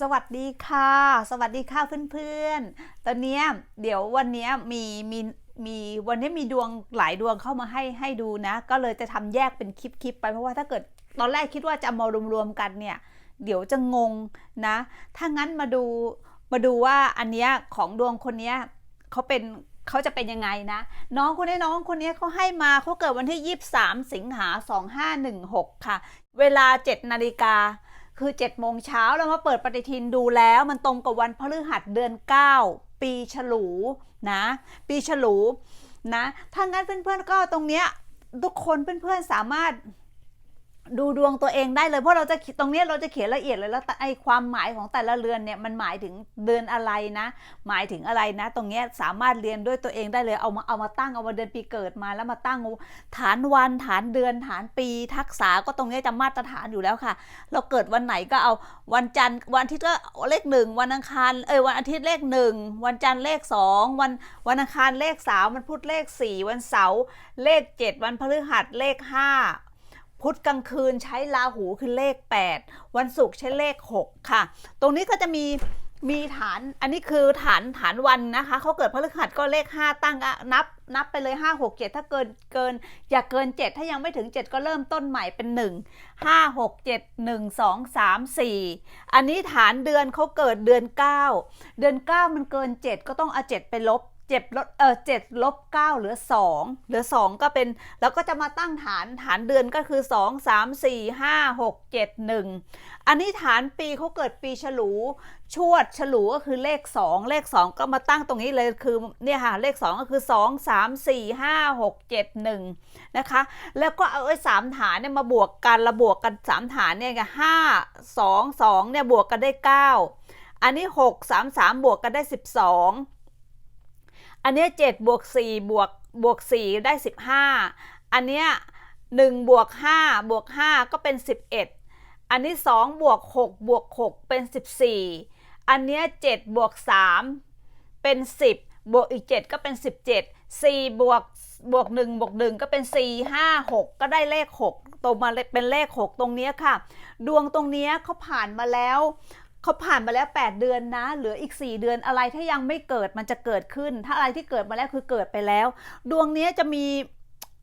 สวัสดีค่ะ สวัสดีค่ะเพื่อนๆ ตอนนี้เดี๋ยววันนี้มีมีมีวันนี้มีดวงหลายดวงเข้ามาให้ให้ดูนะ ก็เลยจะทำแยกเป็นคลิปๆไปเพราะว่าถ้าเกิดตอนแรกคิดว่าจะมารวมๆกันเนี่ย เดี๋ยวจะงงนะ ถ้างั้นมาดูมาดูว่าอันเนี้ยของดวงคนเนี้ยเขาเป็นเขาจะเป็นยังไงนะ น้องคนนี้น้องคนนี้เขาให้มาเขาเกิดวันที่ 23 สิงหา2516 ค่ะ เวลา 7 นาฬิกา คือ7โมงเช้าเรามาเปิดปฏิทินดูแล้วมันตรงกับวันพฤหัสเดือน 9 ปีฉลูนะปีฉลูนะถ้างั้นเพื่อนๆก็ตรงเนี้ยทุกคนเพื่อนๆสามารถ ดูดวงตัวเองได้เลยเพราะเราจะตรงนี้เราจะเขียนละเอียดเลยแล้วไอความหมายของแต่ละเรือนเนี่ยมันหมายถึงเดือนอะไรนะ หมายถึงอะไรนะ ตรงนี้สามารถเรียนด้วยตัวเองได้เลยเอามาเอามาตั้งเอามาเดือนปีเกิดมาแล้วมาตั้งฐานวันฐานเดือนฐานปีทักษะก็ตรงนี้จะมาตรฐานอยู่แล้วค่ะ เราเกิดวันไหนก็เอาวันจันทร์วันอาทิตย์ก็เลขหนึ่งวันอังคารเอยวันอาทิตย์เลขหนึ่งวันจันทร์เลขสองวันวันอังคารเลขสามวันพุธเลขสี่วันเสาร์เลขเจ็ดวันพฤหัสเลขห้า พุธกลางคืนใช้ลาหูคือเลข 8 วันศุกร์ใช้เลข 6 ค่ะ ตรงนี้ก็จะมีมีฐานอันนี้คือฐานฐานวันนะคะเขาเกิดพฤหัสก็เลข 5 ตั้งนับนับไปเลย 5 6 7 ถ้าเกินเกิน อย่าเกิน 7 ถ้ายังไม่ถึง 7 ก็เริ่มต้นใหม่เป็น 1 5 6 7 1 2 3 4 อันนี้ฐานเดือนเขาเกิดเดือน 9 เดือน 9 มันเกิน 7 ก็ต้องเอา 7 ไปลบ เจ็ดลบเออเจ็ดลบเก้าเหลือสองเหลือสองก็เป็นแล้วก็จะมาตั้งฐานฐานเดือนก็คือสองสามสี่ห้าหกเจ็ดหนึ่งอันนี้ฐานปีเขาเกิดปีฉลู ชวดฉลูก็คือเลขสองเลขสองก็มาตั้งตรงนี้เลยคือเนี่ยค่ะเลขสองก็คือสองสามสี่ห้าหกเจ็ดหนึ่งนะคะแล้วก็เอาไอ้สามฐานเนี่ยมาบวกกันระบวกกันสามฐานเนี่ยห้าสองสองเนี่ยบวกกันได้เก้าอันนี้หกสามสามบวกกันได้สิบสอง อันนี้7บวก4บวกบวก4ได้ 15 อันเนี้ย1บวก5บวก5ก็เป็น 11 อันนี้2บวก6บวก6เป็น 14 อันเนี้ย7บวก3เป็น 10 บวกอีก 7 ก็เป็น 17 4บวกบวก1บวก1ก็เป็น 4 5 6 ก็ได้เลข 6ตรงมาเป็นเลข 6 ตรงนี้ค่ะ ดวงตรงนี้เขาผ่านมาแล้ว เขาผ่านมาแล้ว 8 เดือนนะ เหลืออีก 4 เดือนอะไรถ้ายังไม่เกิดมันจะเกิดขึ้น ถ้าอะไรที่เกิดมาแล้วคือเกิดไปแล้ว ดวงนี้จะมี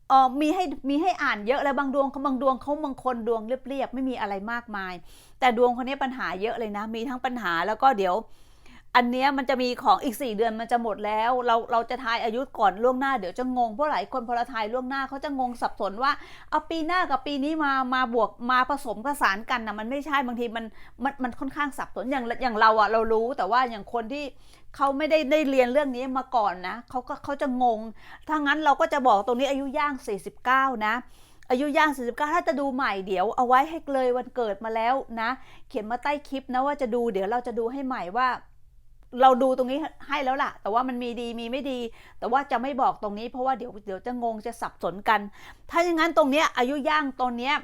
เออมีให้มีให้อ่านเยอะเลยบางดวงเขาบางดวงเขาบางคนดวงเรียบๆไม่มีอะไรมากมาย แต่ดวงคนนี้ปัญหาเยอะเลยนะ มีทั้งปัญหาแล้วก็เดี๋ยว อันเนี้ยมันจะมีของอีก 4 เดือนมันจะหมดแล้ว เราเราจะทายอายุก่อนล่วงหน้าเดี๋ยวจะงงเพราะหลายคนพอเราทายล่วงหน้าเขาจะงงสับสนว่าเอาปีหน้ากับปีนี้มามาบวกมาผสมผสานกันนะมันไม่ใช่บางทีมันมันมันค่อนข้างสับสนอย่างอย่างเราอะเรารู้แต่ว่าอย่างคนที่เขาไม่ได้ได้เรียนเรื่องนี้มาก่อนนะเขาก็เขาจะงง ถ้างั้นเราก็จะบอกตรงนี้อายุย่าง 49 นะอายุย่าง 49 ถ้าจะดูใหม่เดี๋ยวเอาไว้ให้เลยวันเกิดมาแล้วนะ เขียนมาใต้คลิปนะว่าจะดูเดี๋ยวเราจะดูให้ใหม่ว่า เราดูตรงนี้ให้แล้วล่ะ แต่ว่ามันมีดีมีไม่ดี แต่ว่าจะไม่บอกตรงนี้เพราะว่าเดี๋ยวเดี๋ยวจะงงจะสับสนกัน ถ้าอย่างนั้นตรงเนี้ยอายุย่างตรงเนี้ย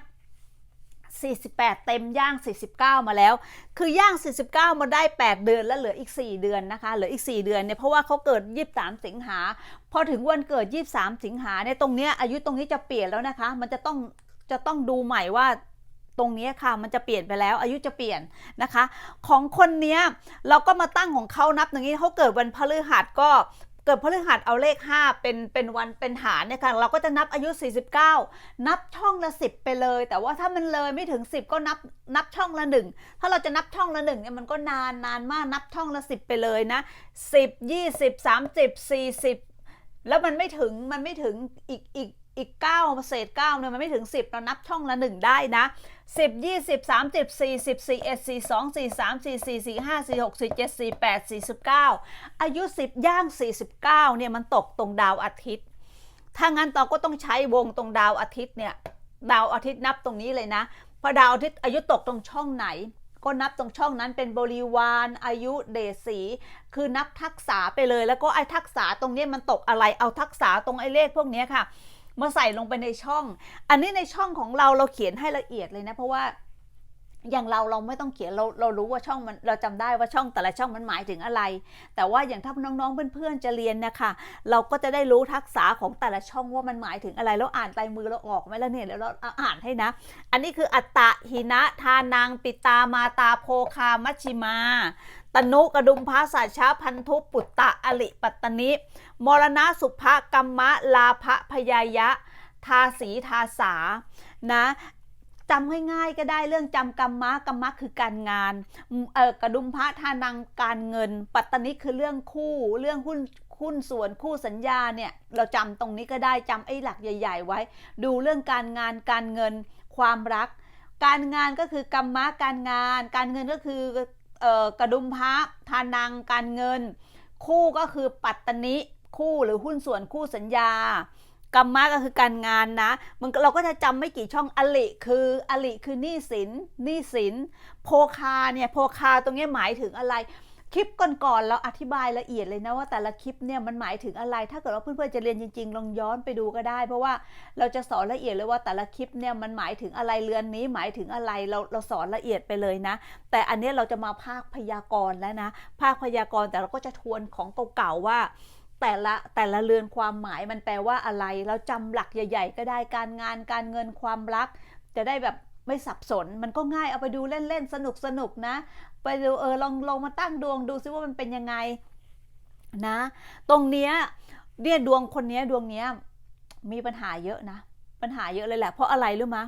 48 เต็มย่าง 49 มาแล้ว คือย่าง 49 มาได้ 8 เดือนแล้วเหลืออีก 4 เดือนนะคะ เหลืออีก 4 เดือนเนี่ยเพราะว่าเขาเกิด 23 สิงหา พอถึงวันเกิด 23 สิงหาเนี่ยตรงเนี้ยอายุตรงนี้จะเปลี่ยนแล้วนะคะ มันจะต้องจะต้องดูใหม่ว่า ตรงนี้ค่ะมันจะเปลี่ยนไปแล้วอายุจะเปลี่ยนนะคะ ของคนเนี้ยเราก็มาตั้งของเขานับอย่างนี้เขาเกิดวันพฤหัสก็เกิดพฤหัสเอาเลข 5 เป็นเป็นวันเป็นฐานเนี่ยค่ะเราก็จะนับอายุ 49 นับช่องละ 10 ไปเลย แต่ว่าถ้ามันเลยไม่ถึง 10 ก็นับนับช่องละ 1 ถ้าเราจะนับช่องละ1เนี่ยมันก็นานนานมากนับช่องละ 10 ไปเลยนะ 10 20 30 40 แล้วมันไม่ถึงมันไม่ถึงอีกอีก อีก 9 เศษ9เนี่ยมันไม่ถึง 10 เรานับช่องละ 1 ได้นะ 10 20 30 40 41 42 43 44 45 46 47 48 49 อายุ 10 ย่าง 49 เนี่ยมันตกตรงดาวอาทิตย์ ถ้างั้นเราก็ต้องใช้วงตรงดาวอาทิตย์เนี่ย ดาวอาทิตย์นับตรงนี้เลยนะ พอดาวอาทิตย์อายุตกตรงช่องไหน ก็นับตรงช่องนั้นเป็นบริวาร อายุเดสี คือนับทักษะไปเลย แล้วก็ไอ้ทักษะตรงนี้มันตกอะไร เอาทักษะตรงไอ้เลขพวกนี้ค่ะ มาใส่ลงไปในช่อง อันนี้ในช่องของเราเราเขียนให้ละเอียดเลยนะ เพราะว่าอย่างเราเราไม่ต้องเขียนเราเรารู้ว่าช่องมันเราจำได้ว่าช่องแต่ละช่องมันหมายถึงอะไร แต่ว่าอย่างถ้าน้องๆเพื่อนๆจะเรียนนะคะเราก็จะได้รู้ทักษะของแต่ละช่องว่ามันหมายถึงอะไรแล้วอ่านลายมือเราออกไหมแล่ะเนี่ยแล้วเราอ่านให้นะ อันนี้คืออัตตะหินะทานัง ปิตามาตาโพคามัชิมา ตนุกระดุมพระสัชาพันธุปุตตะอลิปัตตนิ มรณะสุภกรรมะลาภพยายะ ทาสีทาสา นะจำง่ายๆก็ได้เรื่องจำกรรมะกรรมะคือการงานเออกระดุมพระทานังการเงิน ปัตตนิคือเรื่องคู่เรื่องหุ้นหุ้นส่วนคู่สัญญาเนี่ยเราจำตรงนี้ก็ได้จำไอ้หลักใหญ่ ๆ ไว้ ดูเรื่องการงานการเงินความรัก การงานก็คือกรรมะการงาน การเงินก็คือเออกระดุมพระทานังการเงิน คู่ก็คือปัตตนิ คู่หรือหุ้นส่วนคู่สัญญากรรมะก็คือการงานนะมันเราก็จะจำไม่กี่ช่องอลิคืออลิคือหนี้สินหนี้สินโพคาเนี่ยโพคาตรงนี้หมายถึงอะไร คลิปก่อนๆเราอธิบายละเอียดเลยนะว่าแต่ละคลิปเนี่ยมันหมายถึงอะไร ถ้าเกิดว่าเพื่อนๆจะเรียนจริงๆลองย้อนไปดูก็ได้ เพราะว่าเราจะสอนละเอียดเลยว่าแต่ละคลิปเนี่ยมันหมายถึงอะไรเรือนนี้หมายถึงอะไรเราเราสอนละเอียดไปเลยนะ แต่อันนี้เราจะมาภาคพยากรณ์แล้วนะ ภาคพยากรณ์แต่เราก็จะทวนของเก่าๆว่า แต่ละแต่ละเรือนความหมายมันแปลว่าอะไร เราจำหลักใหญ่ ๆ ก็ได้การงานการเงินความรัก จะได้แบบไม่สับสน มันก็ง่ายเอาไปดูเล่นๆสนุกสนุกนะ ไปดูเออลองลองมาตั้งดวงดูซิว่ามันเป็นยังไงนะ ตรงเนี้ยเนี่ยดวงคนเนี้ยดวงเนี้ยมีปัญหาเยอะนะ ปัญหาเยอะเลยแหละเพราะอะไรรู้มะ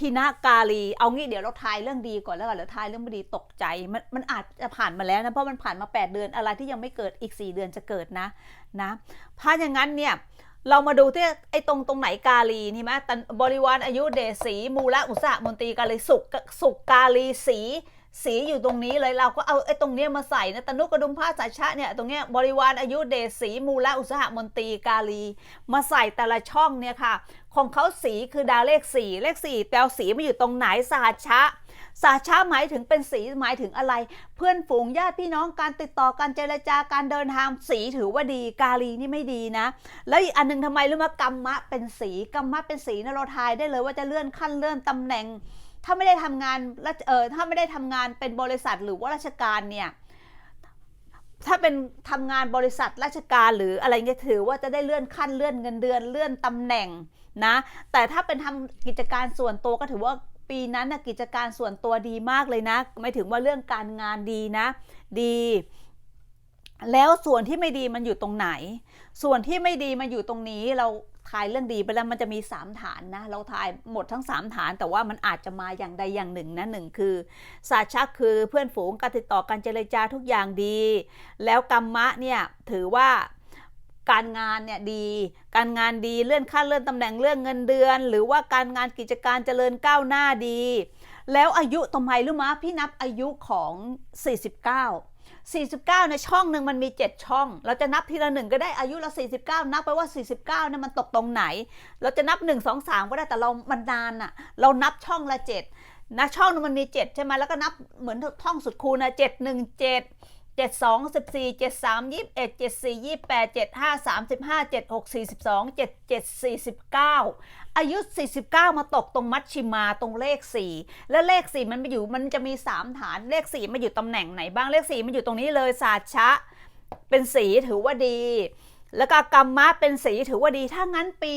ฮินากาลี เอางี้เดี๋ยวเราทายเรื่องดีก่อนแล้วกันเดี๋ยวทายเรื่องไม่ดีตกใจ มันมันอาจจะผ่านมาแล้วนะเพราะมันผ่านมา 8 เดือนอะไรที่ยังไม่เกิดอีก 4 เดือนจะเกิดนะนะถ้าอย่างนั้นเนี่ยเรามาดูที่ไอ้ตรงตรงไหนกาลีนี่ไหมตันบริวารอายุเดชสีมูละอุสะมนตรีกาลีสุกสุกกาลีสี สีอยู่ตรงนี้เลยเราก็เอาไอ้ตรงเนี้ยมาใส่นะตนุกระดุมผ้าสาชะเนี่ยตรงเนี้ยบริวารอายุเดชสีมูละอุตสหมนตรีกาลี มาใส่แต่ละช่องเนี่ยค่ะ ของเขาสีคือดาวเลขสี่เลขสี่แปลสีมาอยู่ตรงไหนสาชะสาชะหมายถึงเป็นสีหมายถึงอะไร เพื่อนฝูงญาติพี่น้องการติดต่อการเจรจาการเดินทางสีถือว่าดี กาลีนี่ไม่ดีนะ แล้วอีกอันหนึ่งทำไมรู้ไหมกรรมะเป็นสีกรรมะเป็นสีนะเราทายได้เลยว่าจะเลื่อนขั้นเลื่อนตำแหน่ง ถ้าไม่ได้ทำงานเออถ้าไม่ได้ทำงานเป็นบริษัทหรือว่าราชการเนี่ยถ้าเป็นทำงานบริษัทราชการหรืออะไรเงี้ยถือว่าจะได้เลื่อนขั้นเลื่อนเงินเดือนเลื่อนตำแหน่งนะแต่ถ้าเป็นทำกิจการส่วนตัวก็ถือว่าปีนั้นนะกิจการส่วนตัวดีมากเลยนะหมายถึงว่าเรื่องการงานดีนะ ดี แล้วส่วนที่ไม่ดีมันอยู่ตรงไหน ส่วนที่ไม่ดีมันอยู่ตรงนี้เรา ทายเรื่องดีไปแล้วมันจะมี 3 ฐานนะเราทายหมดทั้ง 3 ฐาน แต่ว่ามันอาจจะมาอย่างใดอย่างหนึ่งนะหนึ่งคือสาชักคือเพื่อนฝูงการติดต่อการเจรจาทุกอย่างดี แล้วกรรมะเนี่ยถือว่าการงานเนี่ยดี การงานดีเลื่อนขั้นเลื่อนตำแหน่งเลื่อนเงินเดือน หรือว่าการงานกิจการเจริญก้าวหน้าดี แล้วอายุทำไมรู้มะพี่นับอายุของ 49 49ในช่องหนึ่งมันมี 7 ช่อง เราจะนับทีละหนึ่งก็ได้อายุเรา49 นับไปว่า 49เนี่ยมันตกตรงไหน เราจะนับ 1 2 3 ก็ได้แต่เรามันนานอะเรานับช่องละ7นะช่องนึงมันมี 7 ใช่ไหมแล้วก็นับเหมือนท่องสุดคูณนะ7 1 7 7 2 14 7 3 21 7 4 28 7 5 35 7 6 42 7 7 49 อายุ 49 มาตกตรงมัชชิมาตรงเลข 4 และเลข 4 มันไปอยู่มันจะมี 3 ฐานเลข 4 มาอยู่ตำแหน่งไหนบ้างเลข 4 มันอยู่ตรงนี้เลยศาสตร์ชะ เป็นสีถือว่าดี แล้วก็กรรมะเป็นสีถือว่าดีถ้างั้นปี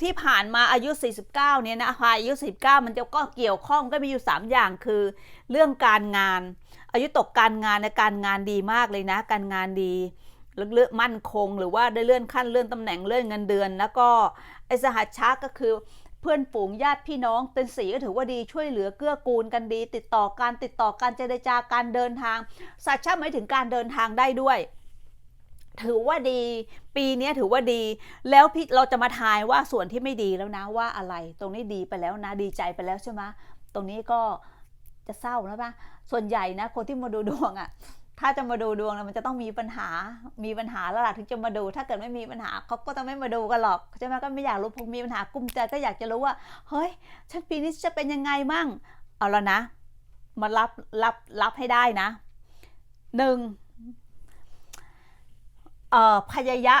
ที่ผ่านมาอายุ 49 เนี่ยนะอายุ 49 มันจะก็เกี่ยวข้องก็มีอยู่ 3 อย่างคือ เรื่องการงาน อายุตกการงานในการงานดีมากเลยนะ การงานดีเลื่อนมั่นคง หรือว่าได้เลื่อนขั้นเลื่อนตำแหน่งเลื่อนเงินเดือน แล้วก็ไอสหัชชาก็คือเพื่อนฝูงญาติพี่น้องเป็นสีก็ถือว่าดีช่วยเหลือเกื้อกูลกันดี ติดต่อการติดต่อการเจรจาการเดินทางสัชชาหมายถึงการเดินทางได้ด้วย ถือว่าดี ปีนี้ถือว่าดี แล้วพี่เราจะมาทายว่าส่วนที่ไม่ดีแล้วนะว่าอะไร ตรงนี้ดีไปแล้วนะดีใจไปแล้วใช่ไหมตรงนี้ก็จะเศร้าแล้วปะส่วนใหญ่นะคนที่มาดูดวงอะ่ะถ้าจะมาดูดวงนะมันจะต้องมีปัญหา มีปัญหาแล้วล่ะถึงจะมาดู ถ้าเกิดไม่มีปัญหาเขาก็จะไม่มาดูกันหรอกใช่ไหมก็ไม่อยากรู้พงมีปัญหากุ้มใจก็อยากจะรู้ว่า เฮ้ย ฉันปีนี้จะเป็นยังไงมั่ง เอาแล้วนะ มารับรับรับให้ได้นะหนึ่ง เอ่อพยายะ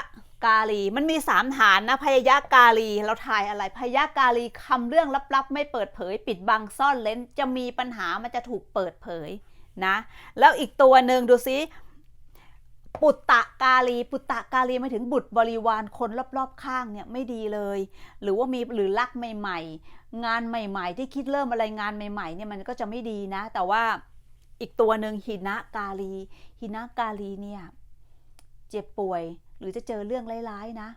กาลี มันมีสามฐานนะพยายากาลี เราทายอะไรพยากาลีคำเรื่องลับๆ ไม่เปิดเผย ปิดบังซ่อนเล้นจะมีปัญหามันจะถูกเปิดเผยนะแล้วอีกตัวหนึ่งดูซิปุตตะกาลี ปุตตะกาลีมาถึงบุตรบริวารคนรอบๆข้างเนี่ยไม่ดีเลย หรือว่ามีหรือรักใหม่ ๆ งานใหม่ ๆ ที่คิดเริ่มอะไรงานใหม่ๆเนี่ยมันก็จะไม่ดีนะ แต่ว่าอีกตัวหนึ่งหินะกาลีหินะกาลีเนี่ย เจ็บป่วย หรือจะเจอเรื่องร้ายๆนะ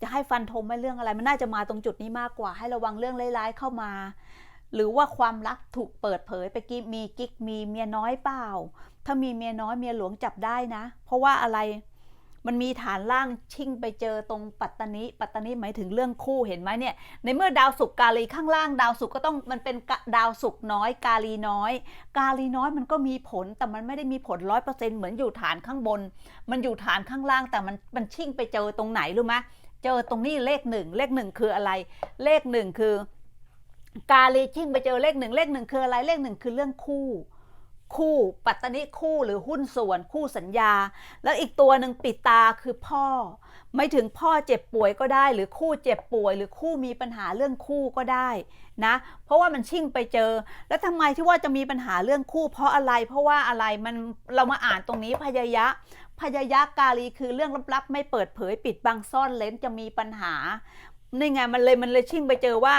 จะให้ฟันธงไม่เรื่องอะไร มันน่าจะมาตรงจุดนี้มากกว่า ให้ระวังเรื่องร้ายๆเข้ามา หรือว่าความรักถูกเปิดเผยไปกิ๊มีกิ๊กมีเมียน้อยเปล่า ถ้ามีเมียน้อยเมียหลวงจับได้นะ เพราะว่าอะไร มันมีฐานล่างชิ่งไปเจอตรงปัตตานีปัตตานีหมายถึงเรื่องคู่เห็นไหมเนี่ยในเมื่อดาวศุกกาลีข้างล่างดาวศุกก็ต้องมันเป็นดาวศุกน้อยกาลีน้อย กาลีน้อยมันก็มีผลแต่มันไม่ได้มีผลร้อยเปอร์เซ็นต์เหมือนอยู่ฐานข้างบน มันอยู่ฐานข้างล่างแต่มันมันชิ่งไปเจอตรงไหนรู้ไหมเจอตรงนี้เลขหนึ่งเลขหนึ่งคืออะไร เลขหนึ่งคือกาลีชิ่งไปเจอเลขหนึ่งเลขหนึ่งคืออะไรเลขหนึ่งคือเรื่องคู่ คู่ปัตตานิคู่หรือหุ้นส่วนคู่สัญญา แล้วอีกตัวหนึ่งปิดตาคือพ่อ ไม่ถึงพ่อเจ็บป่วยก็ได้ หรือคู่เจ็บป่วย หรือคู่มีปัญหาเรื่องคู่ก็ได้นะเพราะว่ามันชิ่งไปเจอ แล้วทำไมที่ว่าจะมีปัญหาเรื่องคู่ เพราะอะไรเพราะว่าอะไรมันเรามาอ่านตรงนี้พยายะพยายะกาลีคือเรื่องลับๆ ไม่เปิดเผยปิดบังซ่อนเลนจะมีปัญหานี่ไงมันเลยมันเลยชิ่งไปเจอว่า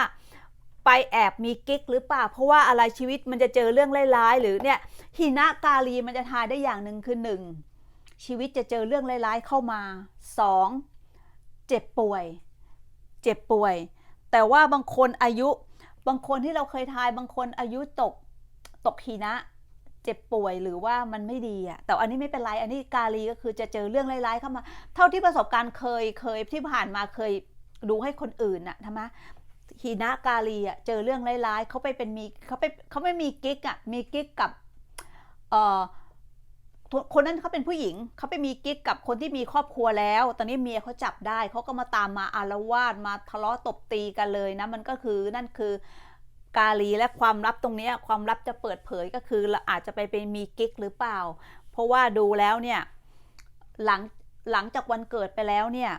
ไปแอบมีกิ๊กหรือเปล่า เพราะว่าอะไรชีวิตมันจะเจอเรื่องร้ายๆหรือเนี่ยหินะกาลีมันจะทายได้อย่างหนึ่งคือหนึ่งชีวิตจะเจอเรื่องร้ายๆเข้ามาสองเจ็บป่วย เจ็บป่วย แต่ว่าบางคนอายุ บางคนที่เราเคยทายบางคนอายุตกตกหินะเจ็บป่วยหรือว่ามันไม่ดีอะแต่อันนี้ไม่เป็นไร อันนี้กาลีก็คือจะเจอเรื่องร้ายๆเข้ามา เท่าที่ประสบการณ์เคยเคยที่ผ่านมาเคยดูให้คนอื่นน่ะทำไม ฮีนะกาลีอะเจอเรื่องร้ายๆเขาไปเป็นมีเขาไปเขาไม่มีกิ๊กอะมีกิ๊กกับเอ่อคนนั้นเขาเป็นผู้หญิงเขาไปมีกิ๊กกับคนที่มีครอบครัวแล้ว ตอนนี้เมียเขาจับได้เขาก็มาตามมาอารวาสมาทะเลาะตบตีกันเลยนะมันก็คือนั่นคือกาลีและความลับตรงนี้ความลับจะเปิดเผยก็คือเราอาจจะไปเป็นมีกิ๊กหรือเปล่า เพราะว่าดูแล้วเนี่ยหลังหลังจากวันเกิดไปแล้วเนี่ย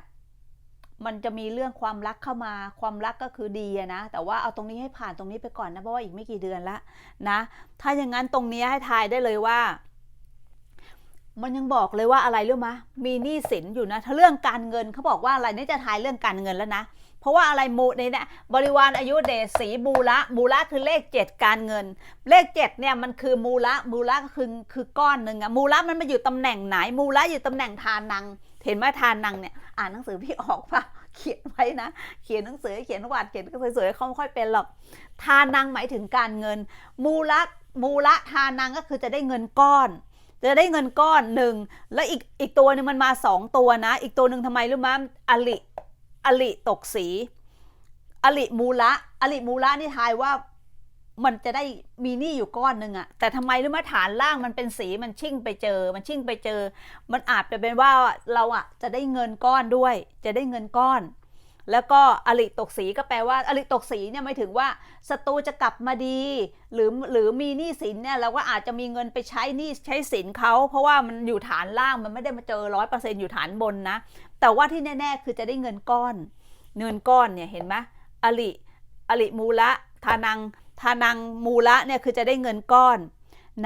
มันจะมีเรื่องความรักเข้ามาความรักก็คือดีอะนะ แต่ว่าเอาตรงนี้ให้ผ่านตรงนี้ไปก่อนนะ เพราะว่าอีกไม่กี่เดือนละนะ ถ้าอย่างนั้นตรงนี้ให้ทายได้เลยว่า มันยังบอกเลยว่าอะไรรู้ไหมมีหนี้สินอยู่นะถ้าเรื่องการเงินเขาบอกว่าอะไรนี่จะทายเรื่องการเงินแล้วนะ เพราะว่าอะไรมูในเนี่ยบริวารอายุเดชสีบูระบูระคือเลขเจ็ดการเงิน เลขเจ็ดเนี่ยมันคือมูระมูระก็คือคือก้อนหนึ่งอะมูระมันมาอยู่ตำแหน่งไหน มูระอยู่ตำแหน่งทานัง เห็นไหมทานนังเนี่ยอ่านหนังสือพี่ออกปะเขียนไว้นะ เขียนหนังสือเขียนวาดเขียนก็สวยๆเขาไม่ค่อยเป็นหรอกทานังหมายถึงการเงิน มูระมูระทานังก็คือจะได้เงินก้อน จะได้เงินก้อนหนึ่งแล้วอีกอีกตัวหนึ่งมันมาสองตัวนะ อีกตัวหนึ่งทำไมรู้มั้ยอลิอลิตกสีอลิมูละอลิมูละนี่ทายว่า มันจะได้มีหนี้อยู่ก้อนหนึ่งอะแต่ทำไมรู้ไหมฐานล่างมันเป็นสีมันชิ่งไปเจอ มันชิ่งไปเจอ มันอาจจะเป็นว่าเราอะจะได้เงินก้อนด้วย จะได้เงินก้อน แล้วก็อลิตกสีก็แปลว่าอลิตกสีเนี่ยหมายถึงว่าศัตรูจะกลับมาดี หรือหรือมีหนี้สินเนี่ยเราก็อาจจะมีเงินไปใช้หนี้ใช้สินเขาเพราะว่ามันอยู่ฐานล่างมันไม่ได้มาเจอร้อยเปอร์เซ็นต์อยู่ฐานบนนะ แต่ว่าที่แน่ ๆ คือจะได้เงินก้อน เงินก้อนเนี่ยเห็นไหมอลิอลิมูละทานัง ทานังมูละเนี่ยคือจะได้เงินก้อน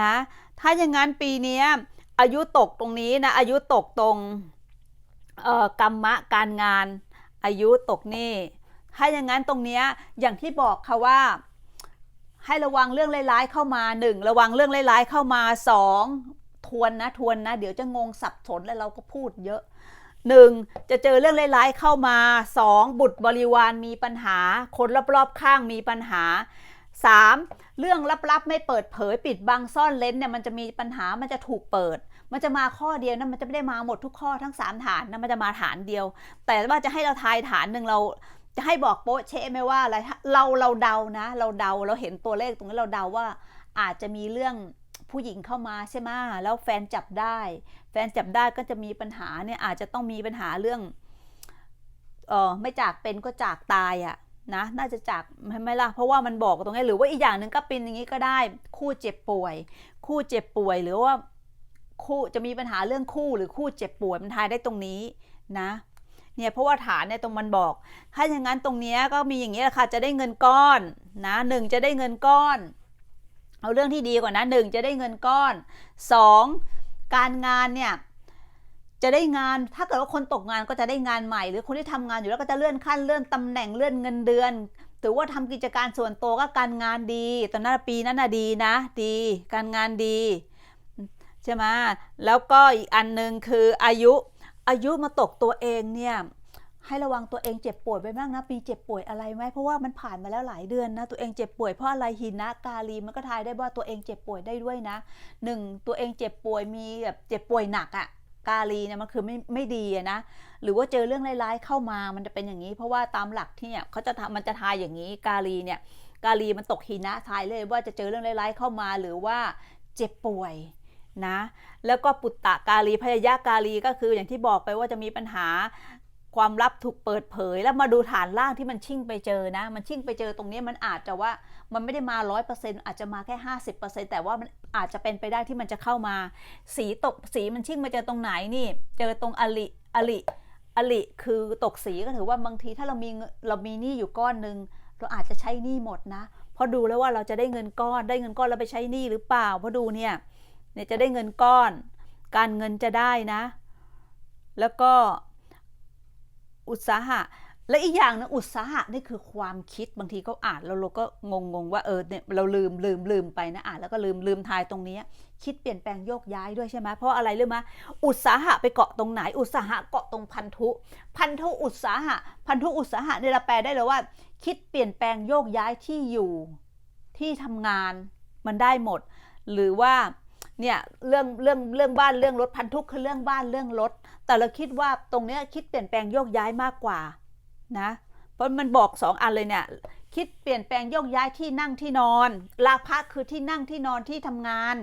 นะ ถ้าอย่างนั้นปีนี้อายุตกตรงนี้นะอายุตกตรงกรรมะการงาน อายุตกนี่ ถ้าอย่างนั้นตรงนี้อย่างที่บอกค่ะว่า ให้ระวังเรื่องร้ายๆเข้ามาหนึ่งระวังเรื่องร้ายๆเข้ามาสองทวนนะทวนนะ เดี๋ยวจะงงสับสนแล้วเราก็พูดเยอะหนึ่งจะเจอเรื่องร้ายๆเข้ามาสองบุตรบริวารมีปัญหา คนรอบๆข้างมีปัญหา สามเรื่องลับๆ ไม่เปิดเผยปิดบังซ่อนเล้นเนี่ยมันจะมีปัญหามันจะถูกเปิด มันจะมาข้อเดียวนะมันจะไม่ได้มาหมดทุกข้อทั้งสามฐานนะมันจะมาฐานเดียว แต่ว่าจะให้เราทายฐานหนึ่งเราจะให้บอกโป๊ะเชะไหมว่าอะไรเราเราเดานะ เราเดาเราเห็นตัวเลขตรงนี้เราเดาว่า อาจจะมีเรื่องผู้หญิงเข้ามาใช่ไหมแล้วแฟนจับได้ แฟนจับได้ก็จะมีปัญหาเนี่ยอาจจะต้องมีปัญหาเรื่องเออไม่จากเป็นก็จากตายอะ นะน่าจะจากไหมล่ะเพราะว่ามันบอกตรงนี้หรือว่าอีกอย่างหนึ่งก็เป็นอย่างนี้ก็ได้ คู่เจ็บป่วย คู่เจ็บป่วยหรือว่าคู่จะมีปัญหาเรื่องคู่หรือคู่เจ็บป่วยมันทายได้ตรงนี้นะเนี่ยเพราะว่าฐานเนี่ยตรงมันบอก ถ้าอย่างนั้นตรงนี้ก็มีอย่างนี้แหละค่ะจะได้เงินก้อนนะหนึ่งจะได้เงินก้อน เอาเรื่องที่ดีกว่านะหนึ่งจะได้เงินก้อนสองการงานเนี่ย จะได้งาน ถ้าเกิดว่าคนตกงานก็จะได้งานใหม่ หรือคนที่ทำงานอยู่แล้วก็จะเลื่อนขั้นเลื่อนตำแหน่งเลื่อนเงินเดือนถือว่าทำกิจการส่วนตัวก็การงานดี ตอนนั้นปีนั้นน่ะดีนะ ดี การงานดีใช่ไหมแล้วก็อีกอันหนึ่งคืออายุอายุมาตกตัวเองเนี่ยให้ระวังตัวเองเจ็บป่วยไปบ้างนะปีเจ็บป่วยอะไรไหมเพราะว่ามันผ่านมาแล้วหลายเดือนนะตัวเองเจ็บป่วยเพราะอะไรหินะกาลีมันก็ทายได้ว่าตัวเองเจ็บป่วยได้ด้วยนะหนึ่งตัวเองเจ็บป่วยมีแบบเจ็บป่วยหนักอะ่ะ กาลีเนี่ยมันคือไม่ไม่ดีนะหรือว่าเจอเรื่องร้ายๆเข้ามามันจะเป็นอย่างนี้ เพราะว่าตามหลักที่เนี่ยเขาจะทำมันจะทายอย่างนี้กาลีเนี่ยกาลีมันตกหินะทายเลยว่าจะเจอเรื่องร้ายๆเข้ามาหรือว่าเจ็บป่วยนะแล้วก็ปุตตะกาลีพยายากาลีก็คืออย่างที่บอกไปว่าจะมีปัญหา ความลับถูกเปิดเผย แล้วมาดูฐานล่างที่มันชิ่งไปเจอนะ มันชิ่งไปเจอตรงนี้มันอาจจะว่ามันไม่ได้มา 100%อาจจะมาแค่ 50%แต่ว่ามันอาจจะเป็นไปได้ที่มันจะเข้ามา สีตกสีมันชิ่งมาเจอตรงไหนนี่ เจอตรงอลิอลิอลิคือตกสีก็ถือว่าบางทีถ้าเรามีเรามีหนี้อยู่ก้อนหนึ่งเราอาจจะใช้หนี้หมดนะเพราะดูแล้วว่าเราจะได้เงินก้อนได้เงินก้อนแล้วไปใช้หนี้หรือเปล่าเพราะดูเนี่ยเนี่ยจะได้เงินก้อน การเงินจะได้นะ แล้วก็ อุตสาหะ และอีกอย่างนะอุตสาหะนี่คือความคิดบางทีเขาอ่านแล้วเราก็งงงๆว่าเออเนี่ยเราลืมลืมลืมไปนะอ่านแล้วก็ลืมลืมทายตรงนี้ คิดเปลี่ยนแปลงโยกย้ายด้วยใช่ไหมเพราะอะไรรู้ไหมอุตสาหะไปเกาะตรงไหน อุตสาหะเกาะตรงพันธุ พันธุอุตสาหะ พันธุอุตสาหะเนี่ยเราแปลได้เลยว่า คิดเปลี่ยนแปลงโยกย้ายที่อยู่ที่ทำงานมันได้หมด หรือว่า เนี่ยเรื่องเรื่องเรื่องบ้านเรื่องรถพันธุคือเรื่องบ้านเรื่องรถ แต่เราคิดว่าตรงเนี้ยคิดเปลี่ยนแปลงโยกย้ายมากกว่านะ เพราะมันบอกสองอันเลยเนี่ยคิดเปลี่ยนแปลงโยกย้ายที่นั่งที่นอนลาภะคือที่นั่งที่นอนที่ทำงาน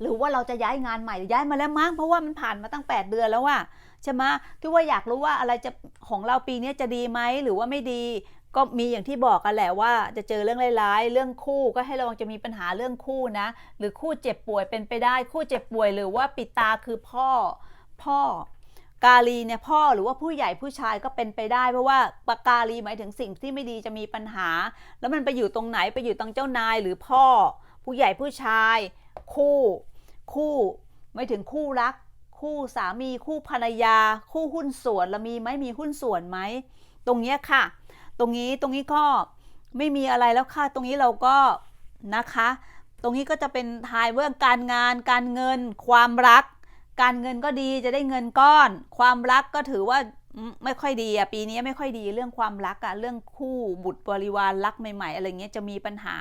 หรือว่าเราจะย้ายงานใหม่ย้ายมาแล้วมั้งเพราะว่ามันผ่านมาตั้ง 8 เดือนแล้วว่าใช่ไหมที่ว่าอยากรู้ว่าอะไรจะของเราปีนี้จะดีไหมหรือว่าไม่ดี ก็มีอย่างที่บอกกันแหละว่าจะเจอเรื่องร้ายๆ เรื่องคู่ก็ให้ระวังจะมีปัญหาเรื่องคู่นะ หรือคู่เจ็บป่วยเป็นไปได้ คู่เจ็บป่วยหรือว่าปิดตาคือพ่อพ่อกาลีเนี่ยพ่อหรือว่าผู้ใหญ่ผู้ชายก็เป็นไปได้ เพราะว่าปากาลีหมายถึงสิ่งที่ไม่ดีจะมีปัญหา แล้วมันไปอยู่ตรงไหนไปอยู่ตรงเจ้านายหรือพ่อ ผู้ใหญ่ผู้ชาย คู่ คู่ไม่ถึงคู่รัก คู่สามีคู่ภรรยา คู่หุ้นส่วนเรามีไหมมีหุ้นส่วนไหมตรงเนี้ยค่ะ รงนี้ตรงนี้ก็ไม่มีอะไรแล้วค่ะ ตรงนี้เราก็นะคะ ตรงนี้ก็จะเป็นทายเรื่องการงาน การเงิน ความรัก การเงินก็ดีจะได้เงินก้อน ความรักก็ถือว่าไม่ค่อยดีอะปีนี้ไม่ค่อยดีเรื่องความรักอะเรื่องคู่บุตรบริวารรักใหม่ ๆ อะไรเงี้ยจะมีปัญหา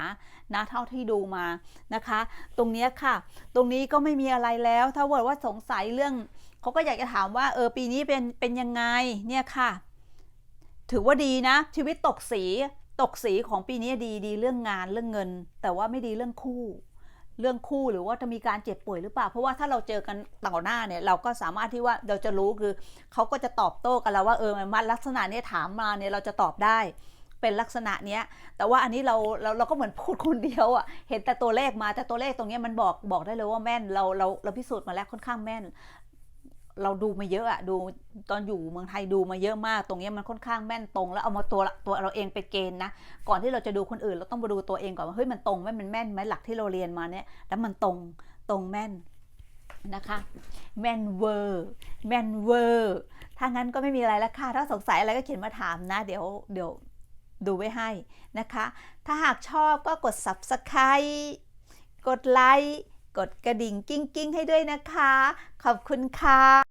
นะเท่าที่ดูมานะคะ ตรงนี้ค่ะ ตรงนี้ก็ไม่มีอะไรแล้ว ถ้าเกิดว่าสงสัยเรื่องเขาก็อยากจะถามว่าเออปีนี้เป็นเป็นยังไงเนี่ยค่ะ ถือว่าดีนะ ชีวิตตกสี ตกสีของปีนี้ดีดีเรื่องงานเรื่องเงิน แต่ว่าไม่ดีเรื่องคู่ เรื่องคู่หรือว่าจะมีการเจ็บป่วยหรือเปล่า เพราะว่าถ้าเราเจอกันต่อหน้าเนี่ยเราก็สามารถที่ว่าเราจะรู้คือเขาก็จะตอบโต้กันแล้วว่าเออมันลักษณะนี้ถามมาเนี่ยเราจะตอบได้เป็นลักษณะเนี้ย แต่ว่าอันนี้เราเราเราก็เหมือนพูดคนเดียวอะ่ะ เห็นแต่ตัวเลขมาแต่ตัวเลขตรงเนี้ยมันบอกบอกได้เลยว่าแม่นเราเราเราพิสูจน์มาแล้วค่อนข้างแม่น เราดูมาเยอะอะดูตอนอยู่เมืองไทยดูมาเยอะมาก ตรงนี้มันค่อนข้างแม่นตรง แล้วเอามาตัวตัวเราเองไปเกณฑ์นะ ก่อนที่เราจะดูคนอื่น เราต้องมาดูตัวเองก่อนว่าเฮ้ยมันตรงไหมมันแม่นไหมหลักที่เราเรียนมาเนี่ยแล้วมันตรงตรงแม่นนะคะแม่นเวอร์แม่นเวอร์ถ้างั้นก็ไม่มีอะไรแล้วค่ะ ถ้าสงสัยอะไรก็เขียนมาถามนะ เดี๋ยวเดี๋ยวดูไว้ให้นะคะ ถ้าหากชอบก็กด subscribe กดไลค์ กดกระดิ่งกิ้งกิ้งให้ด้วยนะคะ ขอบคุณค่ะ